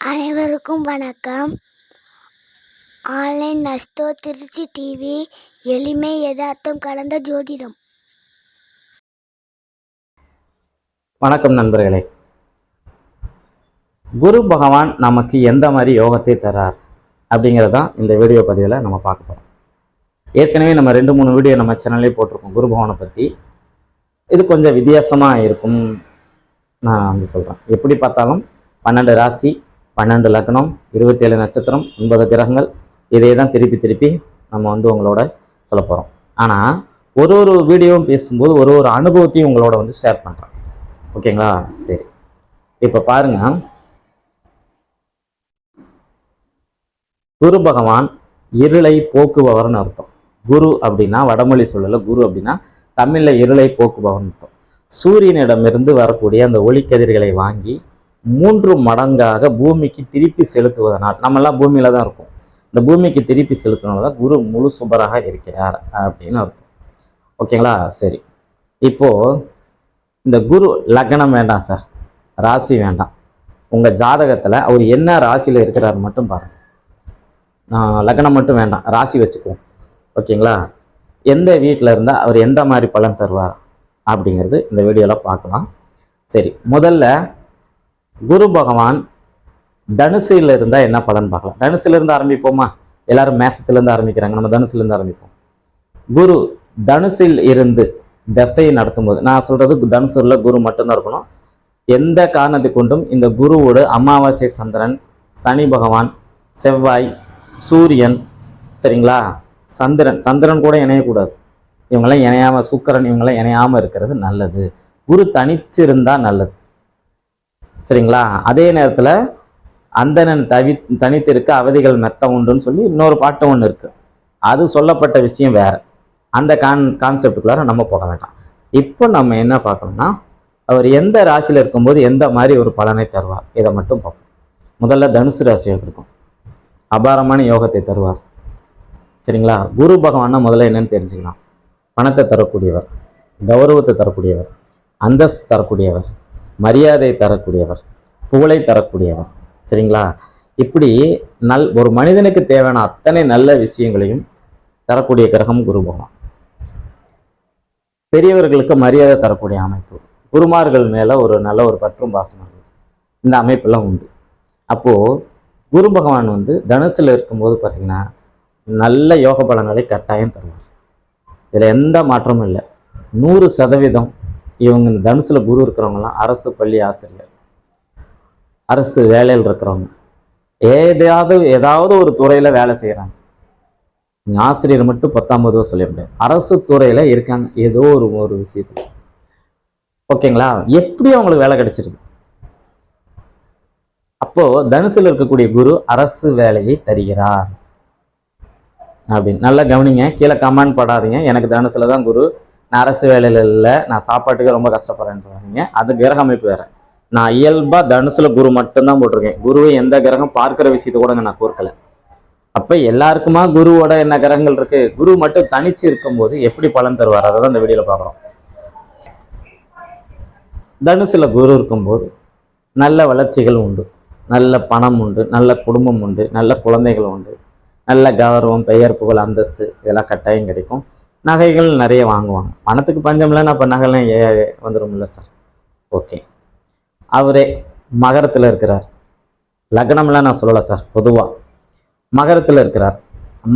அனைவருக்கும் வணக்கம். Online நஸ்தோ Trichy TV எளிமை யதார்த்தம் கலந்த ஜோதிடம். வணக்கம் நண்பர்களே. குரு பகவான் நமக்கு எந்த மாதிரி யோகத்தை தரார் அப்படிங்கிறதான் இந்த வீடியோ பதிவில் நம்ம பார்க்க போகிறோம் ஏற்கனவே நம்ம ரெண்டு மூணு வீடியோ நம்ம சேனல்லே போட்டிருக்கோம் குரு பகவானை பற்றி இது கொஞ்சம் வித்தியாசமாக இருக்கும் நான் வந்து சொல்கிறேன் எப்படி பார்த்தாலும் பன்னெண்டு ராசி பன்னெண்டு லக்னம் இருபத்தேழு நட்சத்திரம் ஒன்பது கிரகங்கள். இதே தான் திருப்பி திருப்பி நம்ம வந்து உங்களோட சொல்ல போகிறோம் ஆனால் ஒரு ஒரு வீடியோவும் பேசும்போது ஒரு ஒரு அனுபவத்தையும் உங்களோட வந்து ஷேர் பண்ணுறேன் ஓகேங்களா? சரி. இப்போ பாருங்க. குரு பகவான் இருளை போக்குபவர்னு அர்த்தம். குரு அப்படின்னா வடமொழி சொல்லல குரு அப்படின்னா தமிழில் இருளை போக்குபவர்னு அர்த்தம். சூரியனிடமிருந்து வரக்கூடிய அந்த ஒளிக்கதிர்களை வாங்கி மூன்று மடங்காக பூமிக்கு திருப்பி செலுத்துவதனால் நம்மெல்லாம் பூமியில தான் இருக்கும். இந்த பூமிக்கு திருப்பி செலுத்தினால தான் குரு முழு சுபராக இருக்கிறார் அப்படின்னு அர்த்தம். ஓகேங்களா? சரி. இப்போ இந்த குரு லக்னம் வேண்டாம் சார். ராசி வேண்டாம். உங்கள் ஜாதகத்தில் அவர் என்ன ராசியில் இருக்கிறார் மட்டும் பாருங்கள் லக்னம் மட்டும் வேண்டாம். ராசி வச்சுக்குவோம். ஓகேங்களா? எந்த வீட்டில் இருந்தால் அவர் எந்த மாதிரி பலன் தருவார் அப்படிங்கிறது இந்த வீடியோவில் பார்க்கலாம். சரி முதல்ல குரு பகவான் தனுசுல இருந்தால் என்ன பலன் பார்க்கலாம்? தனுசுல இருந்து ஆரம்பிப்போமா? எல்லாரும் மேசத்துலேருந்து ஆரம்பிக்கிறாங்க. நம்ம தனுசுல இருந்து ஆரம்பிப்போம். குரு தனுசில் இருந்து தசையை நடத்தும்போது நான் சொல்றது தனுசுல குரு மட்டும்தான் இருக்கணும். எந்த காரணத்தை கொண்டும் இந்த குருவோடு அமாவாசை சந்திரன் சனி பகவான் செவ்வாய் சூரியன் சரிங்களா? சந்திரன் சந்திரன் கூட இணையக்கூடாது. இவங்களாம் இணையாமல் சுக்கிரன் இவங்களாம் இணையாமல் இருக்கிறது நல்லது. குரு தனிச்சிருந்தா நல்லது. சரிங்களா? அதே நேரத்தில் அந்தணன் தவி தனித்திருக்க அவதிகள் மெத்த உண்டுன்னு சொல்லி இன்னொரு பாட்டு ஒன்று இருக்குது அது சொல்லப்பட்ட விஷயம் வேற. அந்த கான் கான்செப்டுக்குள்ளார நம்ம போக வேண்டாம். இப்போ நம்ம என்ன பார்க்கணும்னா அவர் எந்த ராசியில் இருக்கும்போது எந்த மாதிரி ஒரு பலனை தருவார்? இதை மட்டும் பார்ப்போம். முதல்ல தனுசு ராசி எடுத்திருக்கோம். அபாரமான யோகத்தை தருவார். சரிங்களா? குரு பகவான்னா முதல்ல என்னன்னு தெரிஞ்சுக்கலாம். பணத்தை தரக்கூடியவர் கௌரவத்தை தரக்கூடியவர் அந்தஸ்து தரக்கூடியவர். மரியாதை தரக்கூடியவர் புகழை தரக்கூடியவர். சரிங்களா? இப்படி நல் ஒரு மனிதனுக்கு தேவையான அத்தனை நல்ல விஷயங்களையும் தரக்கூடிய கிரகம் குரு பகவான். பெரியவர்களுக்கு மரியாதை தரக்கூடிய அமைப்பு. குருமார்கள் மேல ஒரு நல்ல ஒரு பற்றும் பாசம் இந்த அமைப்பெல்லாம் உண்டு. அப்போ குரு பகவான் வந்து தனுசில் இருக்கும்போது பார்த்தீங்கன்னா நல்ல யோக பலங்களை கட்டாயம் தருவார். இதில் எந்த மாற்றமும் இல்லை. நூறு சதவீதம் இவங்க இந்த தனுசுல குரு இருக்கிறவங்கலாம் அரசு பள்ளி ஆசிரியர். அரசு வேலையில் இருக்கிறவங்க. ஏதாவது ஏதாவது ஒரு துறையில வேலை செய்கிறாங்க ஆசிரியர் மட்டும் பத்தாம் ரூபா சொல்ல முடியாது. அரசு துறையில இருக்காங்க. ஏதோ ஒரு ஒரு விஷயத்தில். ஓகேங்களா? எப்படி அவங்களுக்கு வேலை கிடைச்சிருது? அப்போ தனுசுல இருக்கக்கூடிய குரு அரசு வேலையை தருகிறார். அப்படின்னு. நல்லா கவனிங்க. கீழே கமெண்ட் படாதீங்க. எனக்கு தனுசில் தான் குரு நான் அரசு வேலையில் இல்லை நான் சாப்பாட்டுக்கு ரொம்ப கஷ்டப்படுறேன்றாங்க. அது கிரக அமைப்பு வேற. நான் இயல்பா தனுசில் குரு மட்டும்தான் போட்டிருக்கேன். குருவை எந்த கிரகம் பார்க்கிற விஷயத்தை கூட நான் கோர்க்கல. அப்ப எல்லாருக்குமா குருவோட என்ன கிரகங்கள் இருக்கு? குரு மட்டும் தனிச்சு இருக்கும்போது எப்படி பலன் தருவார்? அதை தான் இந்த வீடியோவில் பார்க்குறோம். தனுசில் குரு இருக்கும்போது நல்ல வளர்ச்சிகள் உண்டு. நல்ல பணம் உண்டு நல்ல குடும்பம் உண்டு நல்ல குழந்தைகள் உண்டு. நல்ல கௌரவம் பெயர் புகழ் அந்தஸ்து இதெல்லாம் கட்டாயம் கிடைக்கும். நகைகள் நிறைய வாங்குவாங்க. பணத்துக்கு பஞ்சம் இல்லைன்னா அப்போ நகைலாம் ஏ வந்துடும்ல சார். ஓகே. அவரே மகரத்தில் இருக்கிறார். லக்னம்லாம் நான் சொல்லலை சார் பொதுவாக மகரத்தில் இருக்கிறார்.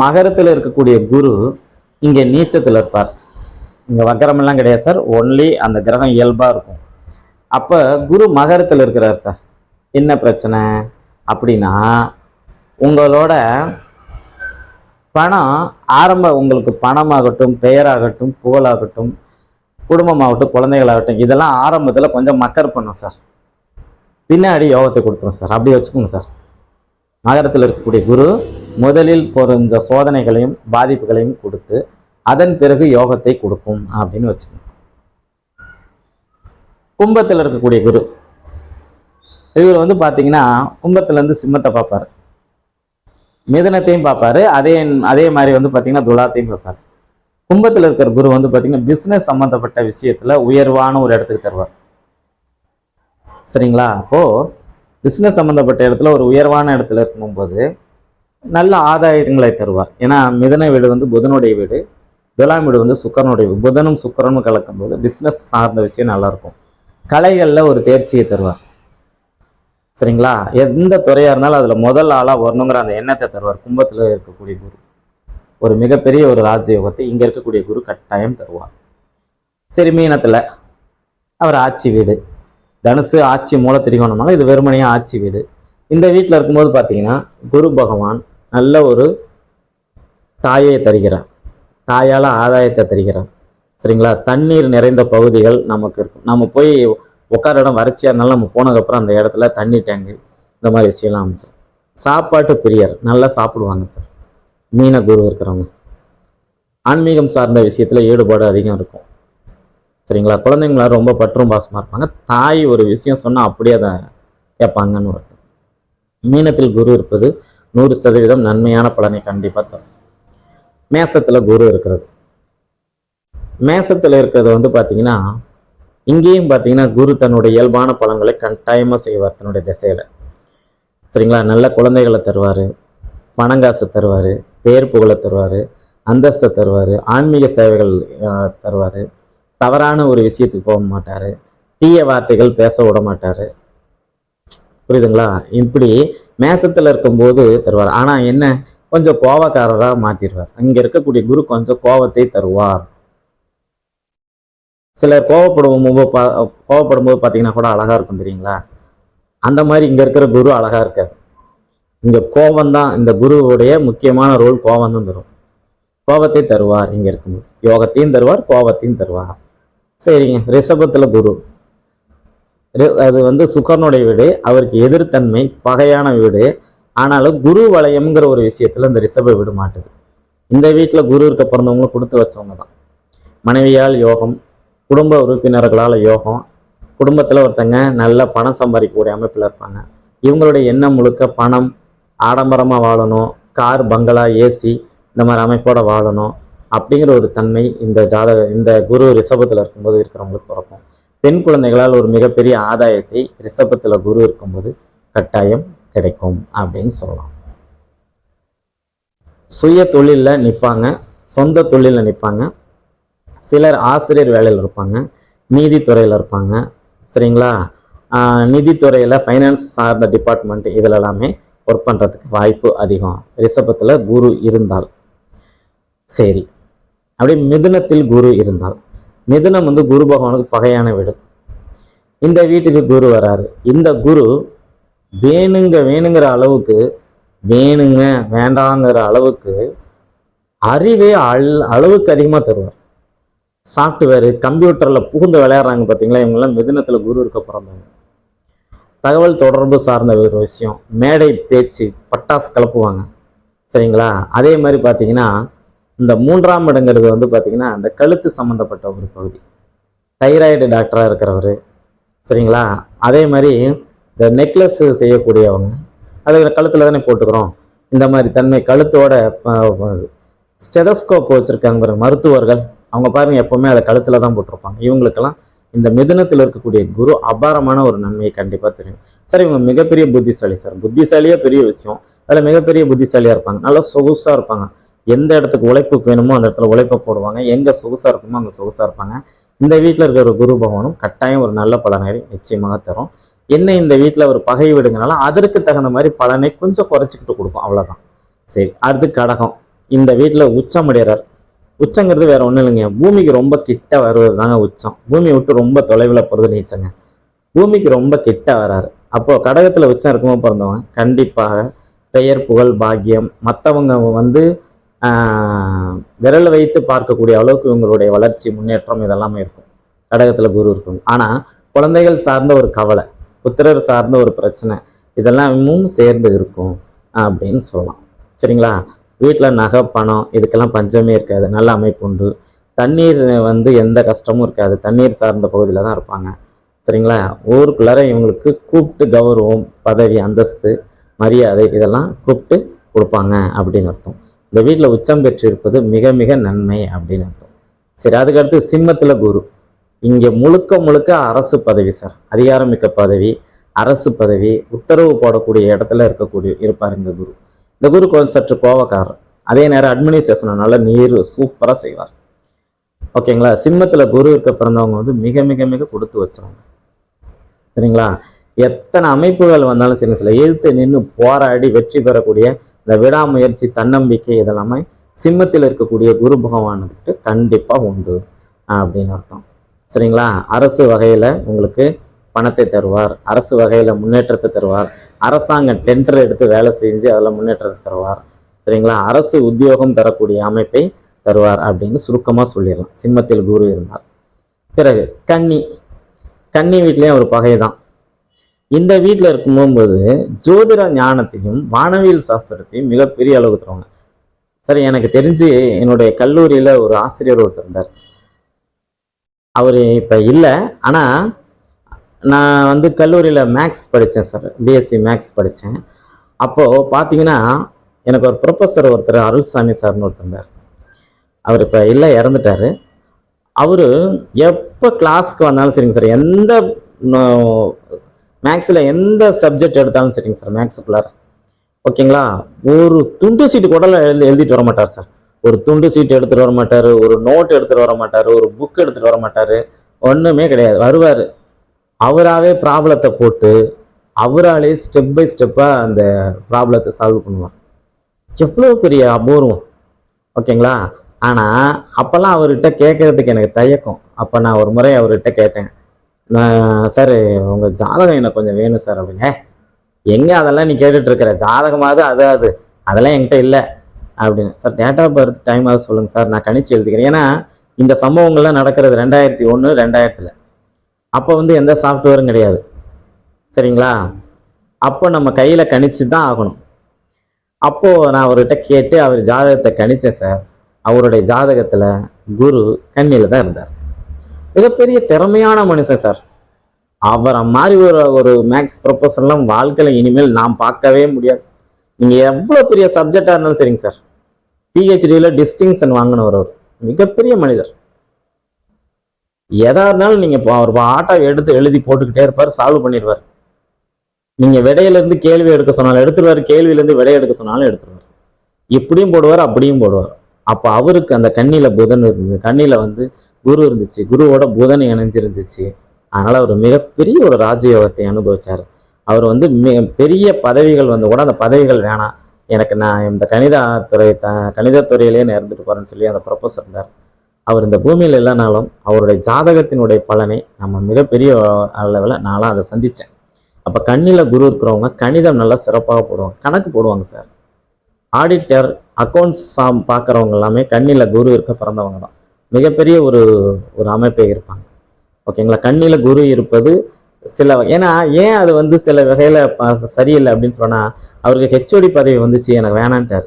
மகரத்தில் இருக்கக்கூடிய குரு இங்கே நீச்சத்தில் இருப்பார். இங்கே வக்கரமெல்லாம் கிடையாது சார் ஒன்லி அந்த கிரகம் இயல்பாக இருக்கும். அப்போ குரு மகரத்தில் இருக்கிறார் சார். என்ன பிரச்சனை? அப்படின்னா உங்களோட பணம் ஆரம்ப உங்களுக்கு பணமாகட்டும் பெயராகட்டும் புகழாகட்டும் குடும்பமாகட்டும் குழந்தைகளாகட்டும் இதெல்லாம் ஆரம்பத்தில் கொஞ்சம் மக்கர் பண்ணும் சார். பின்னாடி யோகத்தை கொடுத்துரும் சார். அப்படி வச்சுக்கோங்க சார். நகரத்தில் இருக்கக்கூடிய குரு முதலில் இந்த சோதனைகளையும் பாதிப்புகளையும் கொடுத்து அதன் பிறகு யோகத்தை கொடுக்கும் அப்படின்னு வச்சுக்கோங்க. கும்பத்தில் இருக்கக்கூடிய குரு இவர் வந்து பார்த்தீங்கன்னா கும்பத்துலேருந்து சிம்மத்தை பார்ப்பார். மிதனத்தையும் பார்ப்பாரு. அதே அதே மாதிரி வந்து பார்த்தீங்கன்னா துலாத்தையும் பார்ப்பாரு. கும்பத்தில் இருக்கிற குரு வந்து பார்த்தீங்கன்னா பிஸ்னஸ் சம்மந்தப்பட்ட விஷயத்துல உயர்வான ஒரு இடத்துக்கு தருவார். சரிங்களா? அப்போ பிஸ்னஸ் சம்மந்தப்பட்ட இடத்துல ஒரு உயர்வான இடத்துல இருக்கும்போது நல்ல ஆதாயங்களை தருவார். ஏன்னா மிதன வீடு வந்து புதனுடைய வீடு துலாம் வீடு வந்து சுக்கரனுடைய வீடு. புதனும் சுக்கரனும் கலக்கும்போது பிஸ்னஸ் சார்ந்த விஷயம் நல்லா இருக்கும். கலைகளில் ஒரு தேர்ச்சியை தருவார். சரிங்களா? எந்த துறையாக இருந்தாலும் அதில் முதல் ஆளாக வரணுங்கிற அந்த எண்ணத்தை தருவார். கும்பத்தில் இருக்கக்கூடிய குரு. ஒரு மிகப்பெரிய ஒரு ராஜயோகத்தை இங்கே இருக்கக்கூடிய குரு கட்டாயம் தருவார். சரி மீனத்தில் அவர் ஆட்சி வீடு. தனுசு ஆட்சி மூல திரிகோணமாக இது வெறுமனையாக ஆட்சி வீடு. இந்த வீட்டில் இருக்கும்போது பார்த்தீங்கன்னா குரு பகவான் நல்ல ஒரு தாயை தருகிறார். தாயால் ஆதாயத்தை தருகிறார். சரிங்களா? தண்ணீர் நிறைந்த பகுதிகள் நமக்கு இருக்கும். நம்ம போய் உட்கார இடம் வறட்சியாக இருந்தாலும் நம்ம போனதுக்கப்புறம் அந்த இடத்துல தண்ணி டேங்கு இந்த மாதிரி விஷயம்லாம் அமைச்சோம் சாப்பாட்டு பிரியர் நல்லா சாப்பிடுவாங்க சார். மீன குரு இருக்கிறவங்க. ஆன்மீகம் சார்ந்த விஷயத்தில் ஈடுபாடு அதிகம் இருக்கும். சரிங்களா? குழந்தைங்களா ரொம்ப பற்றும் பாசமாக இருப்பாங்க. தாய் ஒரு விஷயம் சொன்னால் அப்படியே அதை கேட்பாங்கன்னு அர்த்தம். மீனத்தில் குரு இருப்பது நூறு சதவீதம் நன்மையான பலனை கண்டிப்பாக தரும். மேசத்தில் குரு இருக்கிறது. மேசத்தில் இருக்கிறது வந்து பார்த்தீங்கன்னா இங்கேயும் பார்த்தீங்கன்னா குரு தன்னுடைய இயல்பான பலன்களை கட்டாயமாக செய்வார் தன்னுடைய திசையில். சரிங்களா? நல்ல குழந்தைகளை தருவார் பணங்காசு தருவார் பேர் புகழை தருவார் அந்தஸ்தை தருவார் ஆன்மீக சேவைகள் தருவார். தவறான ஒரு விஷயத்துக்கு போக மாட்டார். தீய வார்த்தைகள் பேச விட மாட்டார். புரியுதுங்களா? இப்படி மேசத்தில் இருக்கும்போது தருவார். ஆனால் என்ன? கொஞ்சம் கோவக்காரராக மாற்றிடுவார் அங்கே இருக்கக்கூடிய குரு கொஞ்சம் கோவத்தை தருவார். சிலர் கோவப்படும் போது பா கோவப்படும் போது பார்த்தீங்கன்னா கூட அழகா இருக்கும் தெரியுங்களா? அந்த மாதிரி இங்கே இருக்கிற குரு அழகா இருக்காது இங்கே கோபம் தான் இந்த குருவுடைய முக்கியமான ரோல் கோபம் தான் தரும். கோபத்தை தருவார் இங்கே இருக்கும்போது. யோகத்தையும் தருவார் கோபத்தையும் தருவார். சரிங்க ரிஷபத்தில் குரு. ரி- அது வந்து சுக்கரனுடைய வீடு அவருக்கு எதிர்த்தன்மை பகையான வீடு. ஆனாலும் குரு வளையம்ங்கிற ஒரு விஷயத்துல இந்த ரிஷப விட மாட்டுது. இந்த வீட்டில் குரு இருக்க பிறந்தவங்களும் கொடுத்து வச்சவங்க தான் மனைவியால் யோகம் குடும்ப உறுப்பினர்களால் யோகம் குடும்பத்தில் ஒருத்தங்க நல்ல பணம் சம்பாதிக்கக்கூடிய அமைப்பில் இருப்பாங்க. இவங்களுடைய எண்ணம் முழுக்க பணம் ஆடம்பரமாக வாழணும் கார் பங்களா ஏசி இந்த மாதிரி அமைப்போடு வாழணும் அப்படிங்கிற ஒரு தன்மை இந்த ஜாதக இந்த குரு ரிஷபத்தில் இருக்கும்போது இருக்கிறவங்களுக்கு பிறக்கும். பெண் குழந்தைகளால் ஒரு மிகப்பெரிய ஆதாயத்தை ரிஷபத்தில் குரு இருக்கும்போது கட்டாயம் கிடைக்கும் அப்படின்னு சொல்லலாம். சுய தொழிலில் நிற்பாங்க சொந்த தொழிலில் நிற்பாங்க சிலர் ஆசிரியர் வேலையில் இருப்பாங்க நீதித்துறையில் இருப்பாங்க. சரிங்களா? நிதித்துறையில் ஃபைனான்ஸ் சார்ந்த டிபார்ட்மெண்ட் இதில் எல்லாமே ஒர்க் பண்ணுறதுக்கு வாய்ப்பு அதிகம். ரிஷபத்தில் குரு இருந்தால். சரி. அப்படியே மிதுனத்தில் குரு இருந்தால். மிதுனம் வந்து குரு பகவானுக்கு பகையான வீடு. இந்த வீட்டுக்கு குரு வராரு. இந்த குரு வேணுங்க வேணுங்கிற அளவுக்கு வேணுங்க வேண்டாங்கிற அளவுக்கு அறிவே அள் அளவுக்கு அதிகமாக தருவார். சாஃப்ட்வேரு கம்ப்யூட்டரில் புகுந்து விளையாடுறாங்க பார்த்தீங்களா இவங்கெல்லாம் மிதினத்தில் குரு இருக்க பிறந்தவங்க. தகவல் தொடர்பு சார்ந்த ஒரு விஷயம். மேடை பேச்சு பட்டாசு கலப்புவாங்க. சரிங்களா? அதே மாதிரி பார்த்தீங்கன்னா இந்த மூன்றாம் இடங்கிறது வந்து பார்த்தீங்கன்னா அந்த கழுத்து சம்மந்தப்பட்ட ஒரு பகுதி. தைராய்டு டாக்டராக இருக்கிறவர். சரிங்களா? அதே மாதிரி இந்த நெக்லஸ் செய்யக்கூடியவங்க. அது கழுத்தில் தானே போட்டுக்கிறோம். இந்த மாதிரி தன்மை கழுத்தோட ஸ்டெதஸ்கோப் வச்சுருக்காங்க மருத்துவர்கள். அவங்க பாருங்க எப்பவுமே அதை கழுத்தில் தான் போட்டிருப்பாங்க. இவங்களுக்கெல்லாம் இந்த மிதுனத்தில் இருக்கக்கூடிய குரு அபாரமான ஒரு நன்மையை கண்டிப்பாக தெரியும். சார் இவங்க மிகப்பெரிய புத்திசாலி சார். புத்திசாலியே பெரிய விஷயம். அதில் மிகப்பெரிய புத்திசாலியாக இருப்பாங்க. நல்லா சொகுசாக இருப்பாங்க. எந்த இடத்துக்கு உழைப்புக்கு வேணுமோ அந்த இடத்துல உழைப்பை போடுவாங்க. எங்கே சொகுசாக இருக்குமோ அங்கே சொகுசாக இருப்பாங்க. இந்த வீட்டில் இருக்கிற ஒரு குரு பகவானும் கட்டாயம் ஒரு நல்ல பலனை நிச்சயமாக தரும். என்ன இந்த வீட்டில் ஒரு பகை விடுங்கனால அதற்கு தகுந்த மாதிரி பலனை கொஞ்சம் குறைச்சிக்கிட்டு கொடுக்கும் அவ்வளோதான் சரி அடுத்து கடகம். இந்த வீட்டில் உச்சமடைகிறார் உச்சங்கிறது வேற ஒன்றும் இல்லைங்க. பூமிக்கு ரொம்ப கிட்ட வருவது தாங்க உச்சம். பூமியை விட்டு ரொம்ப தொலைவில் போகிறது நீச்சங்க. பூமிக்கு ரொம்ப கிட்ட வராரு. அப்போ கடகத்தில் உச்சம் இருக்கும்போது பிறந்தவங்க கண்டிப்பாக பெயர் புகழ் பாக்கியம் மற்றவங்க வந்து விரல் வைத்து பார்க்கக்கூடிய அளவுக்கு இவங்களுடைய வளர்ச்சி முன்னேற்றம் இதெல்லாமே இருக்கும். கடகத்தில் குரு இருக்கும். ஆனால் குழந்தைகள் சார்ந்த ஒரு கவலை புத்திரர் சார்ந்த ஒரு பிரச்சனை இதெல்லாமும் சேர்ந்து இருக்கும் அப்படின்னு சொல்லலாம். சரிங்களா? வீட்டில் நகை பணம் இதுக்கெல்லாம் பஞ்சமே இருக்காது. நல்ல அமைப்பு உண்டு. தண்ணீர் வந்து எந்த கஷ்டமும் இருக்காது. தண்ணீர் சார்ந்த பகுதியில் தான் இருப்பாங்க. சரிங்களா? ஊருக்குள்ளார இவங்களுக்கு கூப்பிட்டு கௌரவம் பதவி அந்தஸ்து மரியாதை இதெல்லாம் கூப்பிட்டு கொடுப்பாங்க அப்படின்னு அர்த்தம். இந்த வீட்டில் உச்சம் பெற்றிருப்பது மிக மிக நன்மை அப்படின்னு அர்த்தம். சரி அதுக்கடுத்து சிம்மத்தில் குரு. இங்கே முழுக்க முழுக்க அரசு பதவி சார். அதிகாரமிக்க பதவி அரசு பதவி உத்தரவு போடக்கூடிய இடத்துல இருக்கக்கூடிய இருப்பார் இந்த குரு. இந்த குரு கொஞ்சம் சற்று கோவக்காரர். அதே நேரம் அட்மினிஸ்ட்ரேஷனை நல்லா நீர் சூப்பராக செய்வார். ஓகேங்களா சிம்மத்தில் குரு இருக்க பிறந்தவங்க வந்து மிக மிக மிக கொடுத்து வச்சவங்க. சரிங்களா? எத்தனை அமைப்புகள் வந்தாலும் சரி சில எதிர்த்து நின்று போராடி வெற்றி பெறக்கூடிய இந்த விடாமுயற்சி தன்னம்பிக்கை இதெல்லாமே சிம்மத்தில் இருக்கக்கூடிய குரு பகவானுக்கிட்ட கண்டிப்பாக உண்டு. அப்படின்னு அர்த்தம். சரிங்களா? அரசு வகையில் உங்களுக்கு பணத்தை தருவார். அரசு வகையில் முன்னேற்றத்தை தருவார். அரசாங்கம் டெண்டர் எடுத்து வேலை செஞ்சு அதில் முன்னேற்றத்தை தருவார். சரிங்களா? அரசு உத்தியோகம் தரக்கூடிய அமைப்பை தருவார் அப்படின்னு சுருக்கமாக சொல்லிடலாம். சிம்மத்தில் குரு இருந்தார். பிறகு கன்னி. கன்னி வீட்லேயும் ஒரு பகை தான் இந்த வீட்டில் இருக்கும்போது ஜோதிட ஞானத்தையும் வானவியல் சாஸ்திரத்தையும் மிகப்பெரிய அளவு தருவாங்க. சரி எனக்கு தெரிஞ்சு என்னுடைய கல்லூரியில் ஒரு ஆசிரியர் ஒருத்தர் இருந்தார். அவர் இப்போ இல்லை ஆனால் நான் வந்து கல்லூரியில் மேக்ஸ் படித்தேன் சார் பிஎஸ்சி மேக்ஸ் படித்தேன் அப்போது பார்த்தீங்கன்னா எனக்கு ஒரு ப்ரொஃபஸர் ஒருத்தர் அருள்சாமி சார்னு ஒருத்தர் இருந்தார். அவர் இப்போ இல்லை இறந்துட்டாரு. அவர் எப்போ கிளாஸ்க்கு வந்தாலும் சரிங்க சார் எந்த மேக்ஸில் எந்த சப்ஜெக்ட் எடுத்தாலும் சரிங்க சார் மேக்ஸுக்குள்ளார ஓகேங்களா? ஒரு துண்டு சீட்டு கூட எழுதி எழுதிட்டு வர மாட்டார் சார் ஒரு துண்டு சீட்டு எடுத்துகிட்டு வர மாட்டார் ஒரு நோட் எடுத்துகிட்டு வர மாட்டார் ஒரு புக் எடுத்துகிட்டு வர மாட்டார். ஒன்றுமே கிடையாது. வருவார். அவராகவே ப்ராப்ளத்தை போட்டு அவராலே ஸ்டெப் பை ஸ்டெப்பாக அந்த ப்ராப்ளத்தை சால்வ் பண்ணுவார். எவ்வளோ பெரிய அபூர்வம். ஓகேங்களா? ஆனால் அப்போல்லாம் அவர்கிட்ட கேட்கறதுக்கு எனக்கு தயக்கம். அப்போ நான் ஒரு முறை அவர்கிட்ட கேட்டேன். நான் சார் உங்கள் ஜாதகம் எனக்கு கொஞ்சம் வேணும் சார் அப்படிங்க எங்கே அதெல்லாம் நீ கேட்டுட்ருக்கிற? ஜாதகமாவது அது அது. அதெல்லாம் என்கிட்ட இல்லை. அப்படின்னு. Sir date of birth time ஆகுது சொல்லுங்கள் சார். நான் கணிச்சு எழுதிக்கிறேன். ஏன்னா இந்த சம்பவங்கள்லாம் நடக்கிறது ரெண்டாயிரத்தி ஒன்று ரெண்டாயிரத்தில். அப்போ வந்து எந்த சாஃப்ட்வேரும் கிடையாது. சரிங்களா? அப்போ நம்ம கையில் கணிச்சு தான் ஆகணும். அப்போது நான் அவர்கிட்ட கேட்டு அவர் ஜாதகத்தை கணித்தேன் சார் அவருடைய ஜாதகத்தில் குரு கண்ணியில் தான் இருந்தார். மிகப்பெரிய திறமையான மனுஷன் சார் அவரை மாதிரி ஒரு ஒரு மேக்ஸ் ப்ரொபோசல்லாம் வாழ்க்கையில் இனிமேல் நாம் பார்க்கவே முடியாது. நீங்கள் எவ்வளோ பெரிய சப்ஜெக்டாக இருந்தாலும் சரிங்க சார் பிஹெச்டியில் டிஸ்டிங்ஷன் வாங்கினவர் அவர். மிகப்பெரிய மனிதர். எதா இருந்தாலும் நீங்கள் இப்போ அவர் ஆட்டோ எடுத்து எழுதி போட்டுக்கிட்டே இருப்பார் சால்வ் பண்ணிடுவார் நீங்கள் விடையிலேருந்து கேள்வி எடுக்க சொன்னாலும் எடுத்துருவார் கேள்வியிலேருந்து விடை எடுக்க சொன்னாலும் எடுத்துருவார். இப்படியும் போடுவார் அப்படியும் போடுவார். அப்போ அவருக்கு அந்த கண்ணியில் புதன் இருந்தது. கண்ணியில் வந்து குரு இருந்துச்சு. குருவோட புதன் இணைஞ்சிருந்துச்சு. அதனால் அவர் மிகப்பெரிய ஒரு ராஜயோகத்தை அனுபவிச்சார். அவர் வந்து மி பெரிய பதவிகள் வந்து கூட அந்த பதவிகள் வேணாம். எனக்கு நான் இந்த கணித துறை த கணிதத்துறையிலே நான் இருந்துட்டு போகிறேன்னு சொல்லி அந்த ப்ரொஃபஸர் இருந்தார். அவர் இந்த பூமியில் இல்லைனாலும் அவருடைய ஜாதகத்தினுடைய பலனை நம்ம மிகப்பெரிய அளவில் நானும் அதை சந்தித்தேன் அப்போ கண்ணில் குரு இருக்கிறவங்க கணிதம் நல்லா சிறப்பாக போடுவாங்க. கணக்கு போடுவாங்க சார். ஆடிட்டர் அக்கௌண்ட்ஸ் சாம் பார்க்குறவங்க எல்லாமே கண்ணில் குரு இருக்க பிறந்தவங்க தான். மிகப்பெரிய ஒரு ஒரு அமைப்பை இருப்பாங்க. ஓகேங்களா கண்ணில் குரு இருப்பது சில ஏன்னா ஏன் அது வந்து சில வகையில் சரியில்லை அப்படின்னு சொன்னால் அவருக்கு ஹெச்ஓடி பதவி வந்துச்சு எனக்கு வேணான்ட்டார்.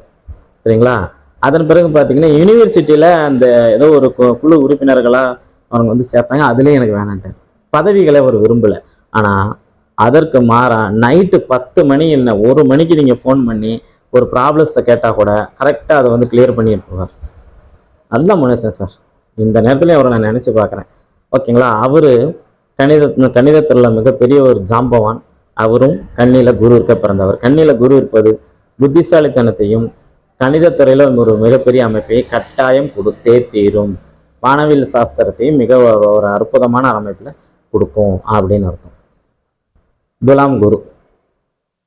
சரிங்களா? அதன் பிறகு பார்த்தீங்கன்னா யூனிவர்சிட்டியில் அந்த ஏதோ ஒரு கு- குழு உறுப்பினர்களாக அவங்க வந்து சேர்த்தாங்க. அதுலேயும் எனக்கு வேணான்ட்டார். பதவிகளை அவர் விரும்பலை. ஆனால் அதற்கு மாறா நைட்டு பத்து மணி இல்லை ஒரு மணிக்கு நீங்கள் ஃபோன் பண்ணி ஒரு ப்ராப்ளத்தை கேட்டால் கூட கரெக்டாக அதை வந்து கிளியர் பண்ணி போவார் நல்ல மனுஷன் சார். இந்த நேரத்துலையும் அவரை நான் நினச்சி பார்க்குறேன். ஓகேங்களா? அவர் கணித கணிதத்தில் மிகப்பெரிய ஒரு ஜாம்பவான். அவரும் கண்ணியில் குரு இருக்க பிறந்தவர். கண்ணியில் குரு இருப்பது புத்திசாலித்தனத்தையும் கணிதத்துறையில் ஒரு மிகப்பெரிய அமைப்பை கட்டாயம் கொடுத்தே தீரும். வானவியல் சாஸ்திரத்தையும் மிக ஒரு ஒரு அற்புதமான அமைப்பில் கொடுக்கும் அப்படின்னு அர்த்தம். துலாம் குரு.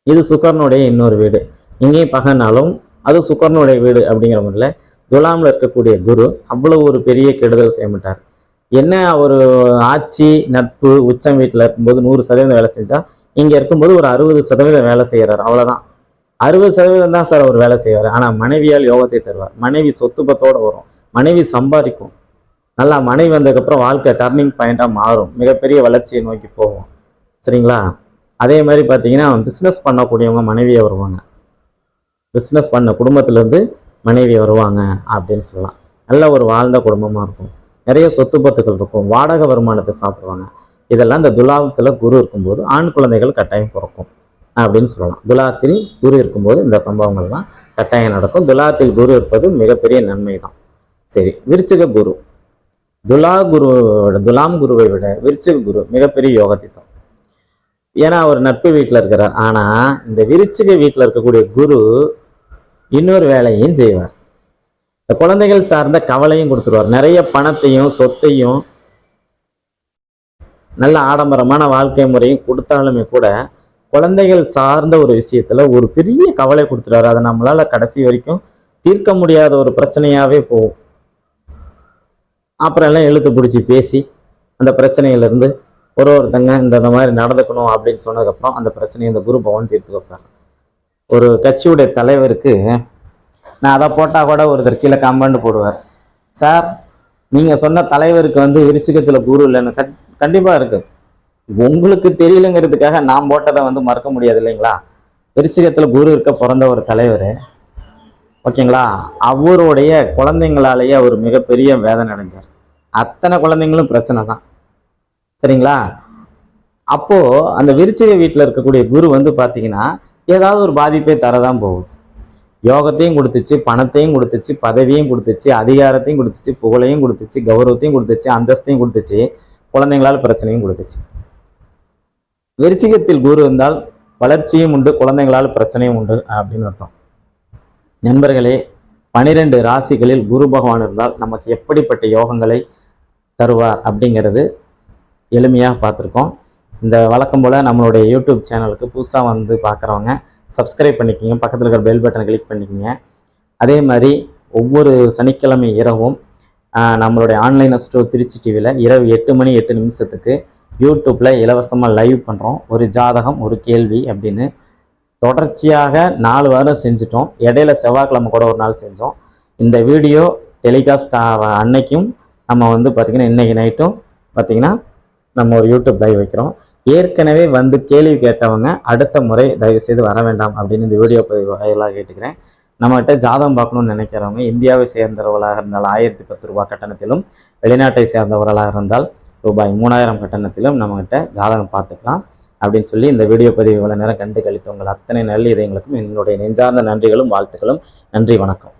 இது சுக்கரனுடைய இன்னொரு வீடு. இங்கேயும் பகனாலும் அது சுக்கரனுடைய வீடு அப்படிங்கிற முறையில் துலாமில் இருக்கக்கூடிய குரு அவ்வளவு ஒரு பெரிய கெடுதல் செய்ய மாட்டார். என்ன ஒரு ஆட்சி நட்பு உச்சம் வீட்டில் இருக்கும்போது நூறு சதவீதம் வேலை செஞ்சால் இங்கே இருக்கும்போது ஒரு அறுபது சதவீதம் வேலை செய்கிறார் அவ்வளோதான் அறுபது சதவீதம் தான் சார் அவர் வேலை செய்வார். ஆனால் மனைவியால் யோகத்தை தருவார். மனைவி சொத்து பத்தோடு வரும். மனைவி சம்பாதிக்கும். நல்லா மனைவி வந்ததுக்கப்புறம் வாழ்க்கை டர்னிங் பாயிண்ட்டாக மாறும். மிகப்பெரிய வளர்ச்சியை நோக்கி போகும். சரிங்களா? அதே மாதிரி பார்த்தீங்கன்னா பிஸ்னஸ் பண்ணக்கூடியவங்க மனைவியை வருவாங்க. பிஸ்னஸ் பண்ண குடும்பத்திலேருந்து மனைவி வருவாங்க அப்படின்னு சொல்லலாம். நல்ல ஒரு வாழ்ந்த குடும்பமாக இருக்கும். நிறைய சொத்து பத்துக்கள் இருக்கும். வாடகை வருமானத்தை சாப்பிடுவாங்க. இதெல்லாம் இந்த துலாபத்தில் குரு இருக்கும்போது ஆண் குழந்தைகள் கட்டாயம் பிறக்கும். அப்படின்னு சொல்லலாம். துலாத்தில் குரு இருக்கும்போது இந்த சம்பவங்கள்லாம் கட்டாயம் நடக்கும். துலாத்தில் குரு இருப்பது மிகப்பெரிய நன்மை தான் சரி விருச்சிக குரு. துலா குருவோட துலாம் குருவை விட விருச்சிக குரு மிகப்பெரிய யோகத்தை தான் ஏன்னா அவர் நட்பு வீட்டில் இருக்கிறார். ஆனால் இந்த விருச்சிக வீட்டில் இருக்கக்கூடிய குரு இன்னொரு வேலையும் செய்வார். இந்த குழந்தைகள் சார்ந்த கவலையும் கொடுத்துருவார். நிறைய பணத்தையும் சொத்தையும் நல்ல ஆடம்பரமான வாழ்க்கை முறையும் கொடுத்தாலுமே கூட குழந்தைகள் சார்ந்த ஒரு விஷயத்துல ஒரு பெரிய கவலை கொடுத்துறாரு அதை நம்மளால கடைசி வரைக்கும் தீர்க்க முடியாத ஒரு பிரச்சனையாவே போகும். அப்புறம் எல்லாம் எழுத்து பிடிச்சி பேசி அந்த பிரச்சனையிலிருந்து ஒரு ஒருத்தங்க இந்த இந்த மாதிரி நடந்துக்கணும் அப்படின்னு சொன்னதுக்கப்புறம் அந்த பிரச்சனையை இந்த குரு பவன் தீர்த்து வைப்பார். ஒரு கட்சியுடைய தலைவருக்கு நான் அதை போட்டால் கூட ஒருத்தர் கீழே கம்பௌண்டு போடுவார். சார் நீங்கள் சொன்ன தலைவருக்கு வந்து விருச்சிகத்தில் குரு இல்லைன்னு கண் கண்டிப்பாக இருக்குது உங்களுக்கு தெரியலங்கிறதுக்காக நான் போட்டதை வந்து மறக்க முடியாது இல்லைங்களா? விருச்சிகத்தில் குரு இருக்க பிறந்த ஒரு தலைவர். ஓகேங்களா? அவருடைய குழந்தைங்களாலேயே அவர் மிகப்பெரிய வேதனை அடைஞ்சார். அத்தனை குழந்தைங்களும் பிரச்சனை தான். சரிங்களா? அப்போது அந்த விருச்சிக வீட்டில் இருக்கக்கூடிய குரு வந்து பார்த்தீங்கன்னா ஏதாவது ஒரு பாதிப்பை தரதான் போகுது. யோகத்தையும் கொடுத்துச்சு பணத்தையும் கொடுத்துச்சு பதவியும் கொடுத்துச்சு அதிகாரத்தையும் கொடுத்துச்சு புகழையும் கொடுத்துச்சு கௌரவத்தையும் கொடுத்துச்சு அந்தஸ்தையும் கொடுத்துச்சு குழந்தைங்களால் பிரச்சனையும் கொடுத்துச்சு. விருச்சிகத்தில் குரு இருந்தால் வளர்ச்சியும் உண்டு குழந்தைங்களால் பிரச்சனையும் உண்டு அப்படின்னு அர்த்தம். நண்பர்களே பனிரெண்டு ராசிகளில் குரு பகவான் இருந்தால் நமக்கு எப்படிப்பட்ட யோகங்களை தருவார் அப்படிங்கிறது எளிமையாக பார்த்துருக்கோம். இந்த வழக்கம் போல் நம்மளுடைய யூடியூப் சேனலுக்கு புதுசாக வந்து பார்க்குறவங்க சப்ஸ்கிரைப் பண்ணிக்கோங்க பக்கத்தில் இருக்கிற பெல் பட்டனை கிளிக் பண்ணிக்கோங்க. அதே மாதிரி ஒவ்வொரு சனிக்கிழமை இரவும் நம்மளுடைய ஆன்லைன் அஸ்டோ திருச்சி டிவியில் இரவு எட்டு மணி எட்டு நிமிஷத்துக்கு யூடியூப்பில் இலவசமாக லைவ் பண்ணுறோம் ஒரு ஜாதகம் ஒரு கேள்வி அப்படின்னு. தொடர்ச்சியாக நாலு வாரம் செஞ்சுட்டோம். இடையில செவ்வாய்க்கிழமை கூட ஒரு நாள் செஞ்சோம். இந்த வீடியோ டெலிகாஸ்ட் அன்னைக்கும் நம்ம வந்து பார்த்திங்கன்னா இன்றைக்கி நைட்டும் பார்த்திங்கன்னா நம்ம ஒரு யூடியூப் லைவ் வைக்கிறோம். ஏற்கனவே வந்து கேள்வி கேட்டவங்க அடுத்த முறை தயவு செய்து வர வேண்டாம் அப்படின்னு இந்த வீடியோ பதிவு வாயிலாக கேட்டுக்கிறேன். நம்மகிட்ட ஜாதகம் பார்க்கணும்னு நினைக்கிறவங்க இந்தியாவை சேர்ந்தவர்களாக இருந்தால் ஆயிரத்தி பத்து ரூபாய் கட்டணத்திலும் வெளிநாட்டை சேர்ந்தவர்களாக இருந்தால் ரூபாய் மூணாயிரம் கட்டணத்திலும் நம்மகிட்ட ஜாதகம் பார்த்துக்கலாம் அப்படின்னு சொல்லி இந்த வீடியோ பதிவு இவ்வளவு நேரம் கண்டு கழித்து உங்கள் அத்தனை நல்ல இதயங்களுக்கும் என்னுடைய நெஞ்சார்ந்த நன்றிகளும் வாழ்த்துக்களும். நன்றி வணக்கம்.